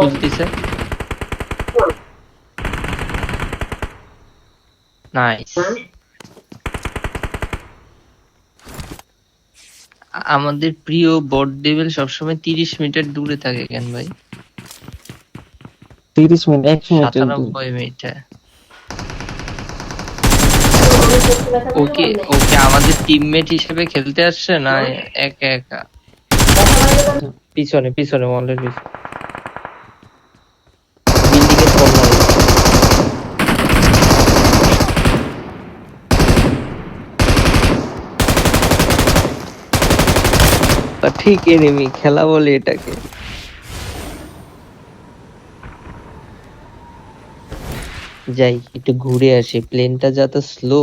খুলতেছে nice আমাদের প্রিয় বট devil সবসময় তিরিশ মিটার দূরে থাকে কেন ভাই? তিরিশ মিনিট একশো সাতানব্বই মিটার। ওকে ওকে আমাদের টিমমেট হিসেবে খেলতে আসছে না? একা একা। পিছনে পিছনে মলের পিছনে। তা ঠিক এনিমি খেলা বলে এটাকে। যাই, একটু ঘুরে আসি। প্লেনটা যত স্লো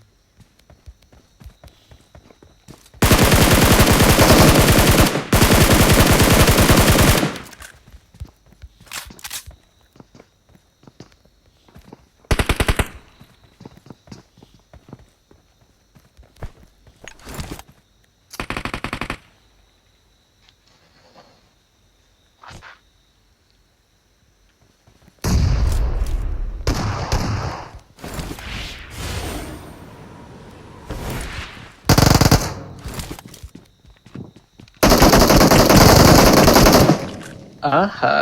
আহা।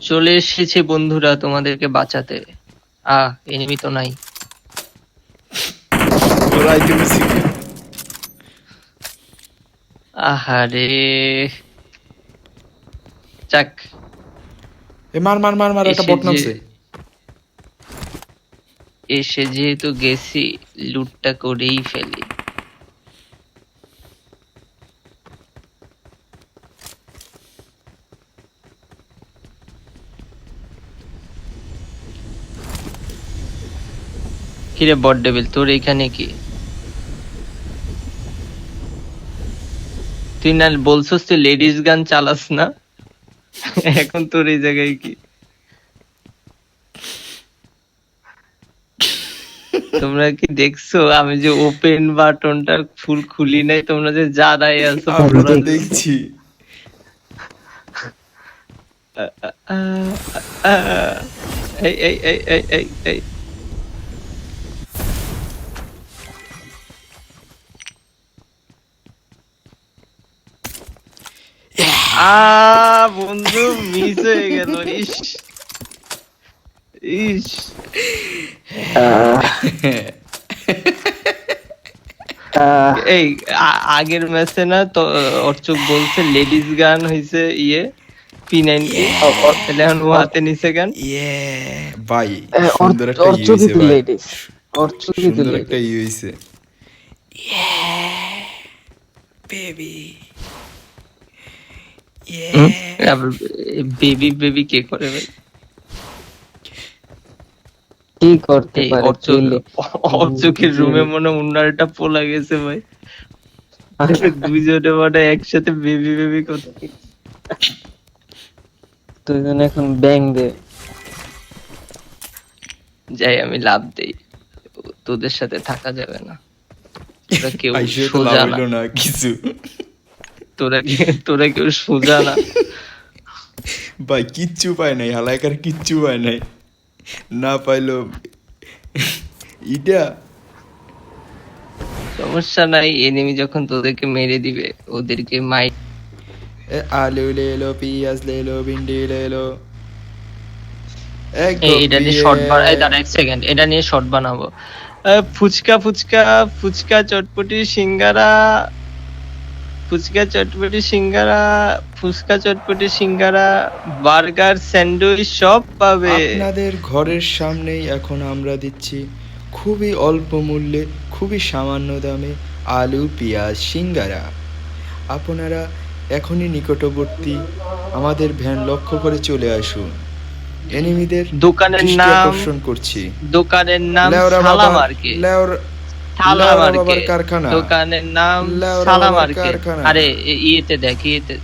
চলে এসেছে বন্ধুরা তোমাদেরকে বাঁচাতে। আহ এনিমি তো নাই। আহারে যাক। এ মার মার মার মার একটা বট নামছে। এসে যেহেতু গেছি লুটটা করেই ফেলি। কিরে বড ডেভিল তোর এখানে কি তুই না বলছস তুই লেডিস গান চালাস না এখন তোর এই জায়গায় কি তোমরা কি দেখছ আমি যে ওপেন বাটনটা ফুল খুলি নাই তোমরা যে জানাই আছো আমরা তোমরা- দেখছি এই এই এই এই এই আ বন্ধু মিস হয়ে গেল। ইস। ইস। এই আগের ম্যাচে না তো অর্চক বলছে লেডিস গান হইছে ইয়ে পি নাইনটি তাহলে এখন ও হাতে নিছে গান। ইয়ে ভাই সুন্দর একটা ইয়ে ভাই। সুন্দর ইয়ে বেবি বেবি বেবি কে করে ভাই? কি করতে পারে অর্চকের রুমে মনে উন্নারটা পোলা গেছে ভাই। দুইজনে মানে একসাথে বেবি বেবি করতে। দুজন এখন ব্যাং দে। যাই আমি লাভ দেই। তোদের সাথে থাকা যাবে না। কেউ সোজা না কিছু। তোরা কে- তোরা কেউ সোজা না? ভাই কিচ্ছু পায় নাই হালাইকার কিচ্ছু পায় নাই। না পাইলো ইটা? সমস্যা নাই এনিমি যখন তোদেরকে মেরে দিবে ওদেরকে মাই আলু লে লো পিঁয়াজ লে লো ভিন্ডি লে লো। এটা নিয়ে শর্ট বানা এই দাঁড়া এক সেকেন্ড এটা নিয়ে শর্ট বানাবো। ফুচকা ফুচকা ফুচকা চটপটি সিঙ্গারা ফুচকা চটপটি সিঙ্গারা ফুচকা চটপটি সিঙ্গারা বার্গার স্যান্ডউইচ সব পাবে। আপনাদের ঘরের সামনেই এখন আমরা দিচ্ছি খুবই অল্প মূল্যে খুবই সামান্য দামে আলু পেঁয়াজ সিঙ্গারা। আপনারা এখনই নিকটবর্তী আমাদের ভ্যান লক্ষ্য করে চলে আসুন। এনিমিদের দোকানের নাম আকর্ষণ করছি। দোকানের নাম বাবা কারখানা। দোকানের নাম লেওরা বাবার আরে ইয়েতে দেখ ইয়েতে।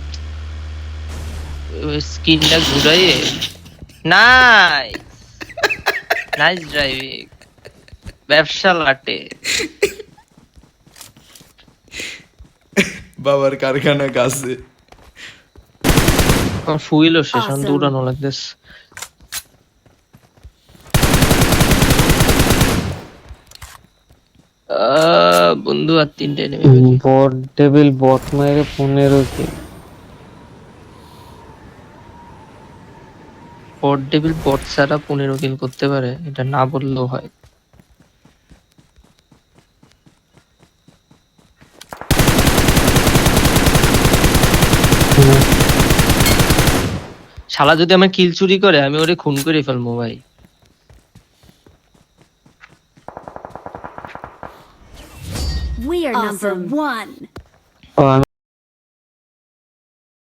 স্ক্রিনটা ঘুরাইয়ে। নাইস। Nice driving. ব্যবসা লাটে। বাবার কারখানা কাছে। ফুইলও শেষ. দৌড়ানো লাগতেছে। বন্ধু আর তিনটে নেমে বট ডেভিল বট মেরে পনেরো কিল বট ডেভিল বট ছাড়া পনেরো কিল করতে পারে এটা না বললেও হয়। শালা যদি আমার কিল চুরি করে আমি ওরে খুন করে ফেলব ভাই। We are awesome. number one.